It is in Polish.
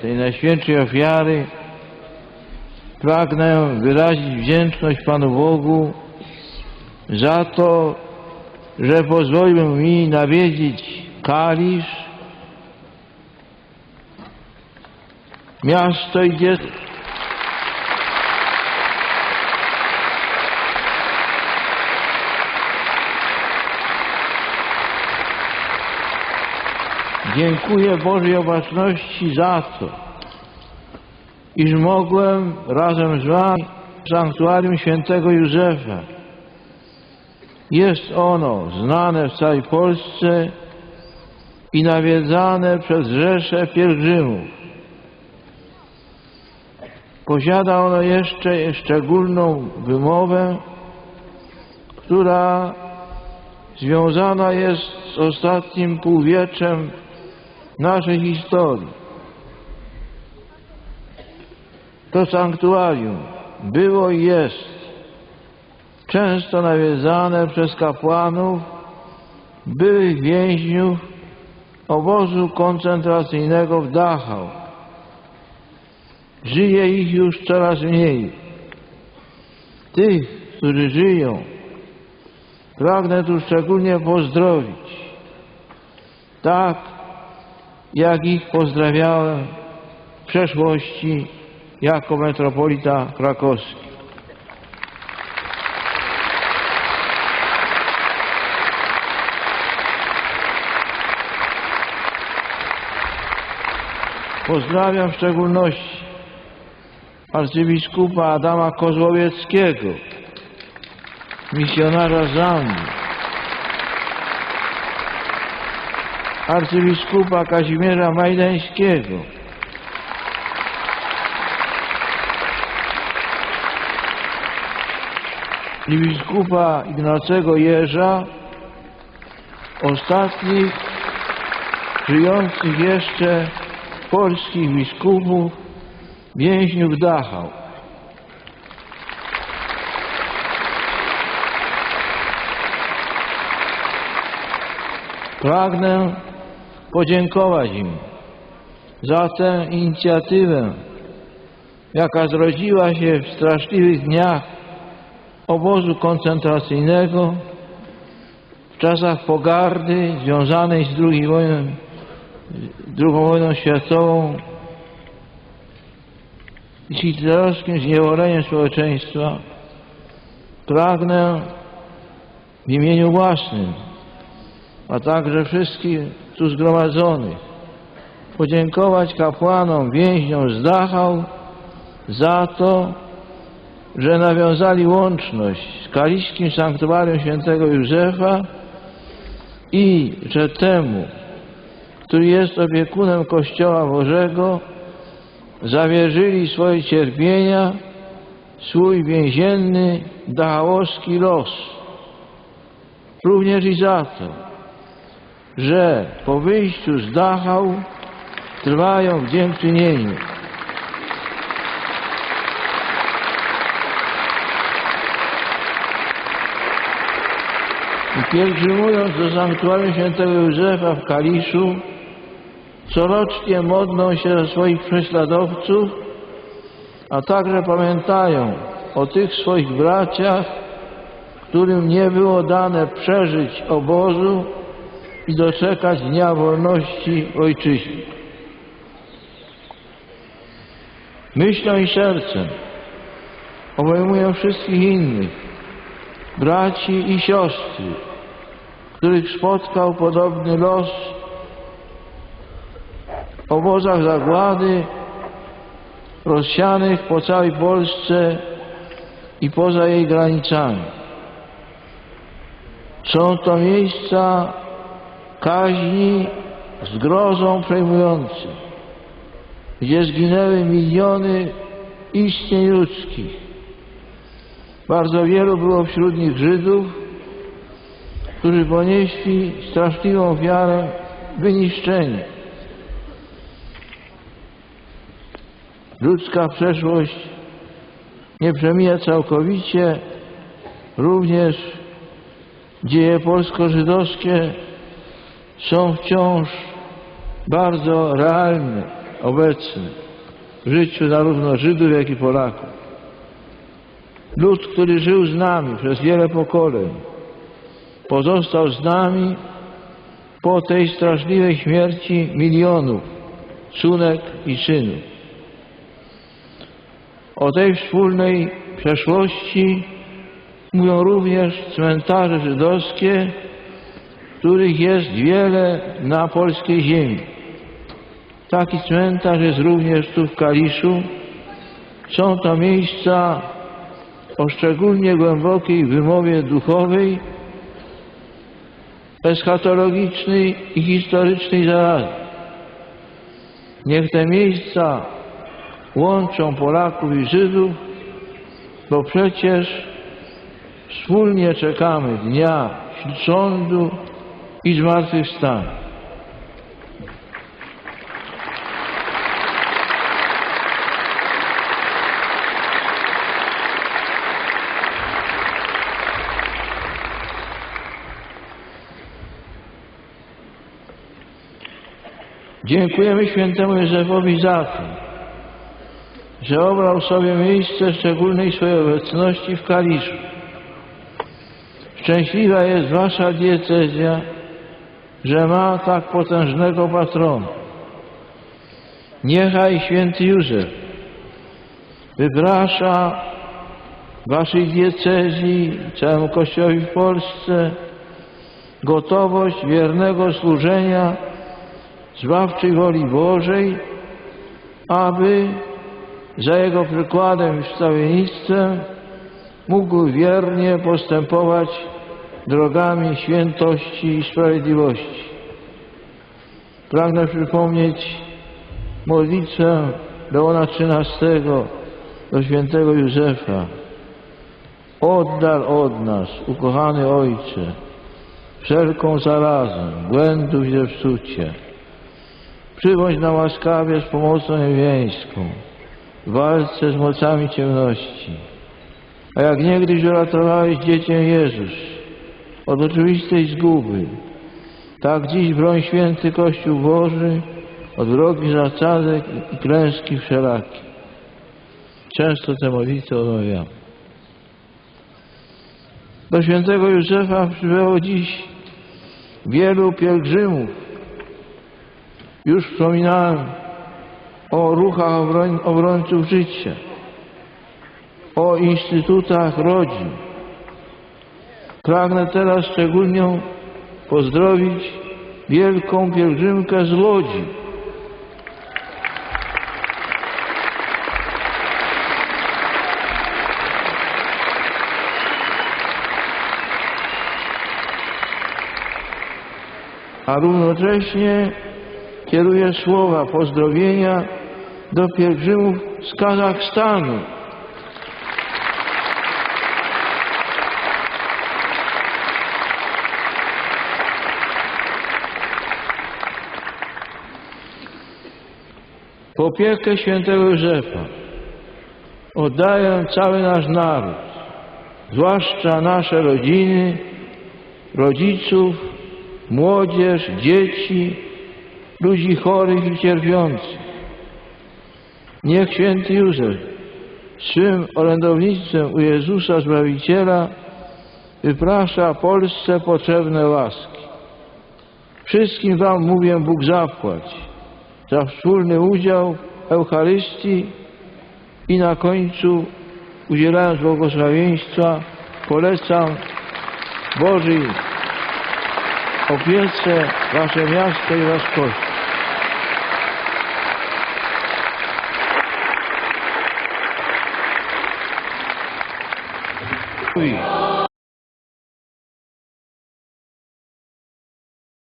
tej najświętszej ofiary pragnę wyrazić wdzięczność Panu Bogu za to, że pozwolił mi nawiedzić Kalisz, miasto i dziecko. Dziękuję Bożej Obecności za to, iż mogłem razem z Wami w sanktuarium świętego Józefa. Jest ono znane w całej Polsce i nawiedzane przez rzesze pielgrzymów. Posiada ono jeszcze szczególną wymowę, która związana jest z ostatnim półwieczem naszej historii. To sanktuarium było i jest często nawiedzane przez kapłanów, byłych więźniów obozu koncentracyjnego w Dachau. Żyje ich już coraz mniej. Tych, którzy żyją, pragnę tu szczególnie pozdrowić. Tak, jak ich pozdrawiałem w przeszłości jako metropolita krakowski. Pozdrawiam w szczególności arcybiskupa Adama Kozłowieckiego, misjonarza Zambii, arcybiskupa Kazimierza Majdańskiego, i biskupa Ignacego Jeża, ostatnich żyjących jeszcze polskich biskupów, więźniów Dachau. Pragnę podziękować im za tę inicjatywę, jaka zrodziła się w straszliwych dniach obozu koncentracyjnego, w czasach pogardy związanej z II wojną, II wojną światową i hitlerowskim zniewoleniem społeczeństwa, pragnę w imieniu własnym, a także wszystkich tu zgromadzonych, podziękować kapłanom, więźniom z Dachau za to, że nawiązali łączność z kaliszkim sanktuarium świętego Józefa i że temu, który jest opiekunem Kościoła Bożego, zawierzyli swoje cierpienia, swój więzienny, dachałowski los. Również i za to, że po wyjściu z Dachau trwają w dziękczynieniu. I pielgrzymując do sanktuarium świętego Józefa w Kaliszu, corocznie modlą się za swoich prześladowców, a także pamiętają o tych swoich braciach, którym nie było dane przeżyć obozu i doczekać dnia wolności ojczyźnie. Myślą i sercem obejmują wszystkich innych, braci i siostry, których spotkał podobny los w obozach zagłady rozsianych po całej Polsce i poza jej granicami. Są to miejsca kaźni z grozą przejmujących, gdzie zginęły miliony istnień ludzkich. Bardzo wielu było wśród nich Żydów, którzy ponieśli straszliwą ofiarę wyniszczenia. Ludzka przeszłość nie przemija całkowicie, również dzieje polsko-żydowskie są wciąż bardzo realne. obecny w życiu zarówno Żydów, jak i Polaków. Lud, który żył z nami przez wiele pokoleń, pozostał z nami po tej straszliwej śmierci milionów córek i synów. O tej wspólnej przeszłości mówią również cmentarze żydowskie, których jest wiele na polskiej ziemi. Taki cmentarz jest również tu w Kaliszu. Są to miejsca o szczególnie głębokiej wymowie duchowej, eschatologicznej i historycznej zarazem. Niech te miejsca łączą Polaków i Żydów, bo przecież wspólnie czekamy dnia sądu i zmartwychwstania. Dziękujemy świętemu Józefowi za to, że obrał sobie miejsce szczególnej swojej obecności w Kaliszu. Szczęśliwa jest wasza diecezja, że ma tak potężnego patrona. Niechaj święty Józef wyprasza waszej diecezji, całemu Kościołowi w Polsce gotowość wiernego służenia zbawczej woli Bożej, aby za Jego przykładem i wstawiennictwem mógł wiernie postępować drogami świętości i sprawiedliwości. Pragnę przypomnieć modlitwę Leona XIII do świętego Józefa. Oddal od nas, ukochany Ojcze, wszelką zarazę, błędów i zepsucie. Przybądź nam łaskawie z pomocą niebiańską w walce z mocami ciemności. A jak niegdyś uratowałeś dziecię Jezus od oczywistej zguby, tak dziś broń święty Kościół Boży od wrogich zasadzek i klęski wszelakie. Często te modlitwy odmawiamy. Do świętego Józefa przybyło dziś wielu pielgrzymów. Już wspominałem o ruchach obroń, obrońców życia, o instytutach rodzin. Pragnę teraz szczególnie pozdrowić wielką pielgrzymkę z Łodzi. A równocześnie kieruję słowa pozdrowienia do pielgrzymów z Kazachstanu. W opiekę świętego Józefa oddaję cały nasz naród, zwłaszcza nasze rodziny, rodziców, młodzież, dzieci, ludzi chorych i cierpiących. Niech święty Józef swym orędownictwem u Jezusa Zbawiciela wyprasza Polsce potrzebne łaski. Wszystkim Wam mówię Bóg zapłać za wspólny udział w Eucharystii i na końcu udzielając błogosławieństwa polecam Bożej opiece Wasze miasto i Wasz Kościół.